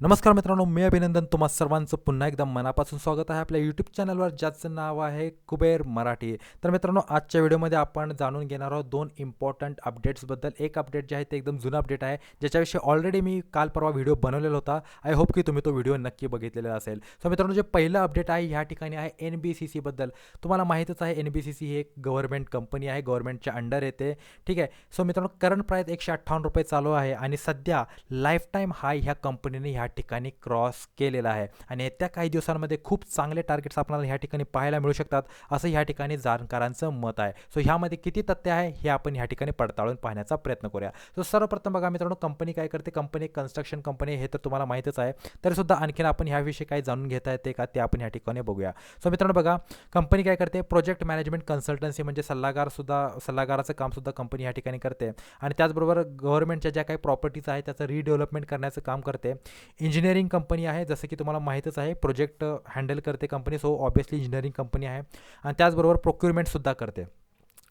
नमस्कार मित्रांनो मी अभिनंदन. तुम्हा सर्वांचं पुन्हा एकदा मनापासून स्वागत आहे आपल्या यूट्यूब चॅनलवर ज्याचं नाव आहे कुबेर मराठी. तर मित्रांनो आजच्या व्हिडिओमध्ये आपण जाणून घेणार आहोत दोन इम्पॉर्टंट अपडेट्सबद्दल एक अपडेट जे आहे ते एकदम जुनं अपडेट आहे ज्याच्याविषयी ऑलरेडी मी काल परवा व्हिडिओ बनवलेला होता. आय होप की तुम्ही तो व्हिडिओ नक्की बघितलेला असेल. सो मित्रांनो जे पहिलं अपडेट आहे ह्या ठिकाणी आहे एन बी सी सीबद्दल तुम्हाला माहीतच आहे एन बी सी सी ही एक गव्हर्नमेंट कंपनी आहे गव्हर्नमेंटच्या अंडर येते. ठीक आहे? सो मित्रांनो करंट प्राईस एकशे अठ्ठावन्न रुपये चालू आहे आणि सध्या लाईफ टाईम हाय ह्या कंपनीने ह्या ठिकाणी क्रॉस केलेला आहे. आणि येत्या काही दिवसांमध्ये खूप चांगले टार्गेट्स आपल्याला ह्या ठिकाणी पाहायला मिळू शकतात असं ह्या ठिकाणी जाणकारांचं मत आहे. सो ह्यामध्ये किती तथ्य आहे हे आपण ह्या ठिकाणी पडताळून पाहण्याचा प्रयत्न करूया. सो सर्वप्रथम बघा मित्रांनो कंपनी काय करते? कंपनी कन्स्ट्रक्शन कंपनी हे तर तुम्हाला माहीतच आहे. तरीसुद्धा आणखीन आपण ह्याविषयी काय जाणून घेता येते का ते आपण ह्या ठिकाणी बघूया. सो मित्रांनो बघा कंपनी काय करते? प्रोजेक्ट मॅनेजमेंट कन्सल्टन्सी म्हणजे सल्लागारसुद्धा सल्लागाराचं कामसुद्धा कंपनी ह्या ठिकाणी करते. आणि त्याचबरोबर गव्हर्नमेंटच्या ज्या काही प्रॉपर्टीज आहेत त्याचं रिडेव्हलपमेंट करण्याचं काम करते. इंजिनिअरिंग कंपनी आहे जसं की तुम्हाला माहीतच आहे प्रोजेक्ट हँडल करते company so obviously engineering company आहे. आणि त्याचबरोबर प्रोक्युरमेंटसुद्धा करते.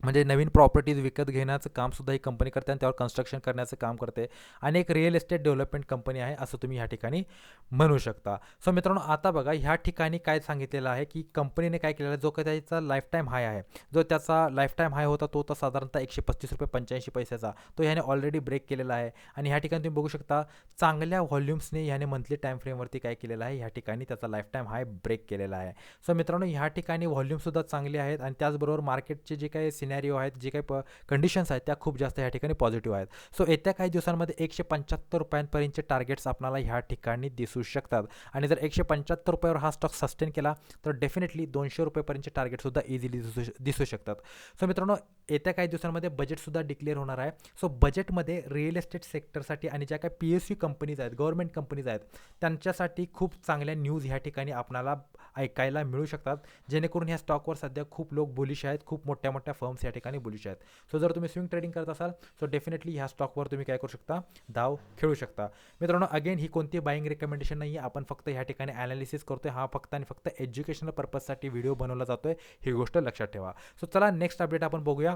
म्हणजे नवीन प्रॉपर्टीज विकत घेण्याचं कामसुद्धा ही कंपनी करते आणि त्यावर कन्स्ट्रक्शन करण्याचं काम करते. आणि एक रिअल इस्टेट डेव्हलपमेंट कंपनी आहे असं तुम्ही ह्या ठिकाणी म्हणू शकता. सो मित्रांनो आता बघा ह्या ठिकाणी काय सांगितलेलं आहे की कंपनीने काय केलेलं आहे? जो काही त्याचा लाईफटाईम हाय आहे जो त्याचा लाईफटाईम हाय होता तो तर साधारणतः एकशे पस्तीस रुपये पंच्याऐंशी पैशाचा. तो ह्याने ऑलरेडी ब्रेक केलेला आहे. आणि ह्या ठिकाणी तुम्ही बघू शकता चांगल्या व्हॉल्यूम्सने ह्याने मंथली टाईम फ्रेमवरती काय केलेलं आहे? ह्या ठिकाणी त्याचा लाईफटाईम हाय ब्रेक केलेला आहे. सो मित्रांनो ह्या ठिकाणी व्हॉल्यूमसुद्धा चांगले आहेत आणि त्याचबरोबर मार्केटचे जे काही सिनॅरिओ आहेत जे काही प कंडिशन्स आहेत त्या खूप जास्त ह्या ठिकाणी पॉझिटिव्ह आहेत. सो येत्या काही दिवसांमध्ये एकशे पंच्याहत्तर रुपयांपर्यंतचे टार्गेट्स आपल्याला ह्या ठिकाणी दिसू शकतात. आणि जर एकशे पंच्याहत्तर रुपयावर हा स्टॉक सस्टेन केला तर डेफिनेटली दोनशे रुपयेपर्यंतचे टार्गेटसुद्धा इझिली दिसू दिसू शकतात. सो मित्रांनो येत्या काही दिवसांमध्ये बजेटसुद्धा डिक्लेअर होणार आहे. सो बजेटमध्ये रिअल एस्टेट सेक्टरसाठी आणि ज्या काही पी एस यू कंपनीज आहेत गव्हर्मेंट कंपनीज आहेत त्यांच्यासाठी खूप चांगल्या न्यूज ह्या ठिकाणी आपणाला ऐकायला मिळू शकतात. जेणेकरून ह्या स्टॉकवर सध्या खूप लोक बुलिश आहेत. खूप मोठ्या मोठ्या फर्म्स या ठिकाणी बुलिश आहेत. सो जर तुम्ही स्विंग ट्रेडिंग करत असाल सो डेफिनेटली ह्या स्टॉकवर तुम्ही काय करू शकता? धाव खेळू शकता. मित्रांनो अगेन ही कोणती बाईंग रिकमेंडेशन नाही आहे आपण फक्त ह्या ठिकाणी ॲनालिसिस करतोय. हा फक्त आणि फक्त एज्युकेशनल पर्पजसाठी व्हिडिओ बनवला जातोय. ही गोष्ट लक्षात ठेवा. सो चला नेक्स्ट अपडेट आपण बघूया.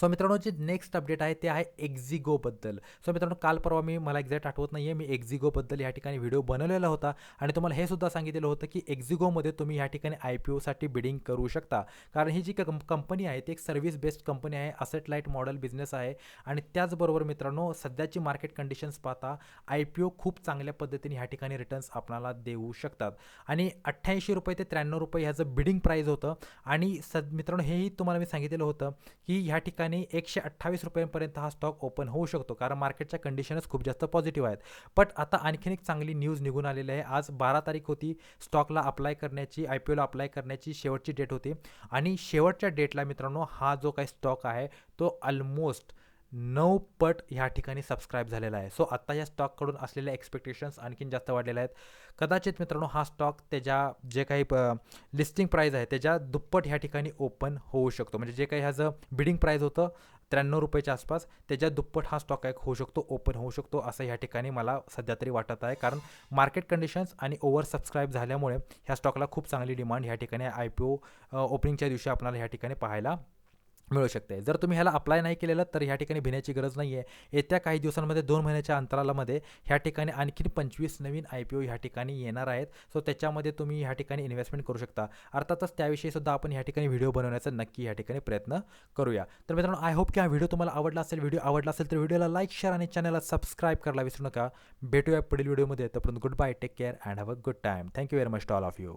सो मित्रांनो जे नेक्स्ट अपडेट आहे ते आहे एक्झिगोबद्दल सो मित्रांनो काल परवा मी मला एक्झॅक्ट आठवत नाही आहे मी एक्झिगोबद्दल या ठिकाणी व्हिडिओ बनवलेला होता आणि तुम्हाला हे सुद्धा सांगितलेलं होतं की एक्झिगोमध्ये तुम्ही या ठिकाणी आय पी ओसाठी बिडिंग करू शकता. कारण ही जी कंपनी आहे ती एक सर्व्हिस बेस्ड कंपनी आहे असेट लाइट मॉडेल बिझनेस आहे आणि त्याचबरोबर मित्रांनो सध्याची मार्केट कंडिशन्स पाहता आय पी ओ खूप चांगल्या पद्धतीने ह्या ठिकाणी रिटर्न्स आपणाला देऊ शकतात. आणि अठ्ठ्याऐंशी रुपये ते त्र्याण्णव रुपये ह्याचं बिडिंग प्राईज होतं आणि स मित्रांनो हेही तुम्हाला मी सांगितलेलं होतं की ह्या ठिकाणी एकशे अठ्ठावीस रुपयांपर्यंत हा स्टॉक ओपन होऊ शकतो. कारण मार्केटच्या कंडिशनच खूप जास्त पॉझिटिव्ह आहेत. बट आता आणखीन एक चांगली न्यूज निघून आलेली आहे. आज बारा तारीख होती. स्टॉकला अप्लाय करण्याची आय पी ओला अप्लाय करण्याची शेवटची डेट होती. आणि शेवटच्या डेटला मित्रांनो हा जो काही स्टॉक आहे तो ऑलमोस्ट नऊ पट ह्या ठिकाणी सबस्क्राईब झालेला आहे. सो आत्ता या स्टॉककडून असलेल्या एक्सपेक्टेशन्स आणखीन जास्त वाढलेल्या आहेत. कदाचित मित्रांनो हा स्टॉक त्याच्या जे काही लिस्टिंग प्राईज आहे त्याच्या दुप्पट ह्या ठिकाणी ओपन होऊ शकतो. म्हणजे जे काही ह्याचं बिडिंग प्राईज होतं त्र्याण्णव रुपयाच्या आसपास त्याच्या दुप्पट हा स्टॉक एक होऊ शकतो ओपन होऊ शकतो असं ह्या ठिकाणी मला सध्या तरी वाटत आहे. कारण मार्केट कंडिशन्स आणि ओव्हर सबस्क्राईब झाल्यामुळे ह्या स्टॉकला खूप चांगली डिमांड ह्या ठिकाणी आय पी ओ ओपनिंगच्या दिवशी आपल्याला ह्या ठिकाणी पाहायला मिळू शकते. जर तुम्ही ह्याला अप्लाय नाही केलेलं तर ह्या ठिकाणी भिण्याची गरज नाही आहे येत्या काही दिवसांमध्ये दोन महिन्याच्या अंतरालामध्ये ह्या ठिकाणी आणखीन पंचवीस नवीन आय पी ओ ह्या ठिकाणी येणार आहेत. सो त्याच्यामध्ये तुम्ही ह्या ठिकाणी इन्व्हेस्टमेंट करू शकता. अर्थातच त्याविषयी सुद्धा आपण ह्या ठिकाणी व्हिडिओ बनवण्याचा नक्की ह्या ठिकाणी प्रयत्न करूया. तर मित्रांनो आय होप की हा व्हिडिओ तुम्हाला आवडला असेल. व्हिडिओ आवडला असेल तर व्हिडिओला लाईक शेअर आणि चॅनलला सबस्क्राईब करायला विसरू नका. भेटूया पुढील व्हिडिओमध्ये तोपर्यंत good bye take care and have a good time thank you very much to all of you